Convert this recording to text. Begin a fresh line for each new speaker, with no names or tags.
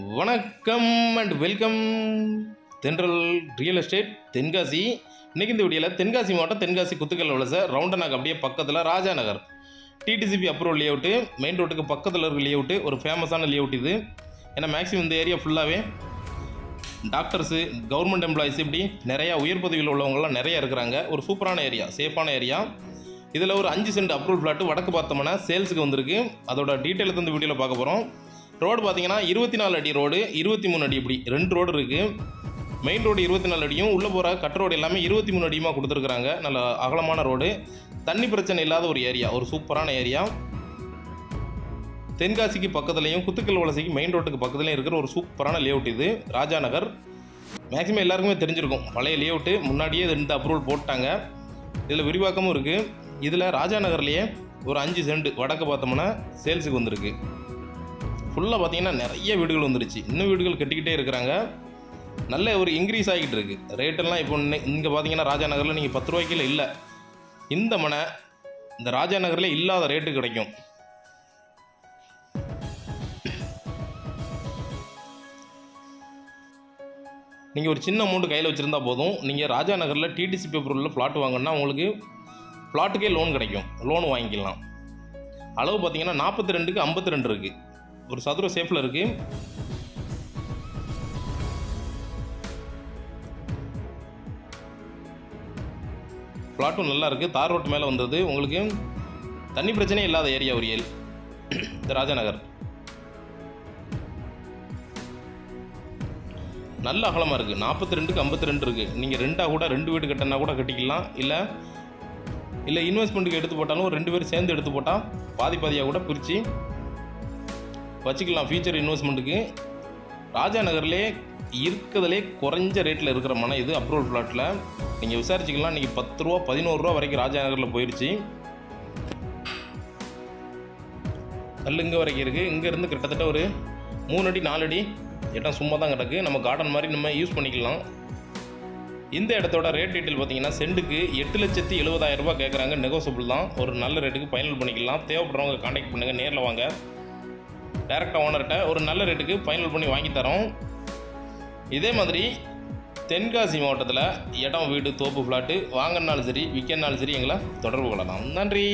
வணக்கம் and welcome Thendral real estate Tenkasi. இன்னைக்கு இந்த வீடியோவில் தென்காசி மாவட்டம் தென்காசி குத்துக்கல் உள்ள சார் ரவுண்டனாக் அப்படியே பக்கத்தில் Raja Nagar DTCP approval layout main ரோட்டுக்கு பக்கத்தில் இருக்க லே அவுட்டு ஒரு ஃபேமஸான லே அவுட் இது. ஏன்னா மேக்ஸிமம் இந்த ஏரியா ஃபுல்லாகவே டாக்டர்ஸு கவர்மெண்ட் எம்ப்ளாயிஸ் இப்படி நிறையா உயர் பதவியில் உள்ளவங்களாம் நிறையா இருக்கிறாங்க. ஒரு சூப்பரான ஏரியா சேஃபான ஏரியா இதில் ஒரு அஞ்சு சென்ட் அப்ரூவல் ஃப்ளாட்டு வடக்கு பார்த்தோம்னா சேல்ஸுக்கு வந்திருக்கு. அதோட டீட்டெயில் இந்த வீடியோவில் பார்க்க போகிறோம் ரோடு பார்த்தீங்கன்னா இருபத்தி நாலு அடி ரோடு இருபத்தி மூணு அடி இப்படி ரெண்டு ரோடு இருக்குது மெயின் ரோடு இருபத்தி நாலு அடியும் உள்ளே போகிற கட் ரோடு எல்லாமே இருபத்தி மூணு அடியுமா கொடுத்துருக்குறாங்க. நல்ல அகலமான ரோடு தண்ணி பிரச்சனை இல்லாத ஒரு ஏரியா ஒரு சூப்பரான ஏரியா தென்காசிக்கு பக்கத்துலேயும் குத்துக்கல் வலசைக்கு மெயின் ரோட்டுக்கு பக்கத்துலேயும் இருக்கிற ஒரு சூப்பரான லேஅவுட் இது. ராஜா நகர் மேக்ஸிமம் எல்லாருக்குமே தெரிஞ்சிருக்கும். பழைய லேஅவுட்டு முன்னாடியே இது இந்த அப்ரூவல் போட்டாங்க. இதில் விரிவாக்கமும் இருக்குது இதில் ராஜா நகர்லேயே ஒரு அஞ்சு சென்ட் வடக்கு பார்த்தோம்னா சேல்ஸுக்கு வந்திருக்கு. ஃபுல்லாக பார்த்தீங்கன்னா நிறைய வீடுகள் வந்துருச்சு. இன்னும் வீடுகள் கட்டிக்கிட்டே இருக்கிறாங்க. நல்ல ஒரு இன்க்ரீஸ் ஆகிட்டு இருக்குது ரேட்டெல்லாம் இப்போ இங்கே பார்த்தீங்கன்னா ராஜா நகரில் நீங்கள் பத்து ரூபாய்க்கில் இல்லை. இந்த மனை இந்த ராஜா நகரில் இல்லாத ரேட்டு கிடைக்கும். நீங்கள் ஒரு சின்ன அமௌண்ட் கையில் வச்சுருந்தா போதும். நீங்கள் ராஜா நகரில் டிடிசி பேப்பரில் ஃப்ளாட் வாங்கினா உங்களுக்கு ஃப்ளாட்டுக்கே லோன் கிடைக்கும். லோன் வாங்கிக்கலாம். அளவு பார்த்தீங்கன்னா நாற்பத்தி ரெண்டுக்கு ஐம்பத்தி ரெண்டு இருக்குது ஒரு சதுர ஷேப்பில் இருக்குது ப்ளாட்டும் நல்லா இருக்குது தார் ரோட் மேலே வந்தது. உங்களுக்கு தண்ணி பிரச்சனையே இல்லாத ஏரியா ஒரு ஏல் இந்த ராஜாநகர். நல்ல அகலமாக இருக்குது நாற்பத்தி ரெண்டுக்கு ஐம்பத்தி ரெண்டு இருக்குது நீங்கள் ரெண்டாக கூட ரெண்டு வீடு கட்டினா கூட கட்டிக்கலாம். இல்லை இல்லை இன்வெஸ்ட்மெண்ட்டுக்கு எடுத்து போட்டாலும் ரெண்டு பேரும் சேர்ந்து எடுத்து போட்டால் பாதி பாதியாக கூட பிரித்து வச்சுக்கலாம். ஃபியூச்சர் இன்வெஸ்ட்மெண்ட்டுக்கு ராஜா நகர்லேயே இருக்கிறதுலே குறைஞ்ச ரேட்டில் இருக்கிற மனை இது அப்ரூவல் ஃப்ளாட்டில் நீங்கள் விசாரிச்சுக்கலாம். இன்றைக்கி பத்து ரூபா பதினோரு ரூபா வரைக்கும் ராஜா நகரில் போயிடுச்சு கல் இங்கே வரைக்கும் இருக்குது இங்கேருந்து கிட்டத்தட்ட ஒரு மூணு அடி நாலு அடி. இடம் சும்மா தான் கிடக்கு. நம்ம கார்டன் மாதிரி நம்ம யூஸ் பண்ணிக்கலாம். இந்த இடத்தோட ரேட் டீட்டெயில் பார்த்தீங்கன்னா சென்ட்டுக்கு எட்டு லட்சத்தி எழுபதாயிரம் ரூபாய் கேட்குறாங்க நெகோசபிள் தான். ஒரு நல்ல ரேட்டுக்கு ஃபைனல் பண்ணிக்கலாம். தேவைப்படுறவங்க காண்டாக்ட் பண்ணுங்கள் நேரில் வாங்க. டேரெக்டாக ஓனர்கிட்ட ஒரு நல்ல ரேட்டுக்கு ஃபைனல் பண்ணி வாங்கி தரோம். இதே மாதிரி தென்காசி மாவட்டத்தில் இடம் வீடு தோப்பு ஃப்ளாட்டு வாங்கினாலும் சரி விற்கனாலும் சரி எங்களை தொடர்பு கொள்ளலாம். நன்றி!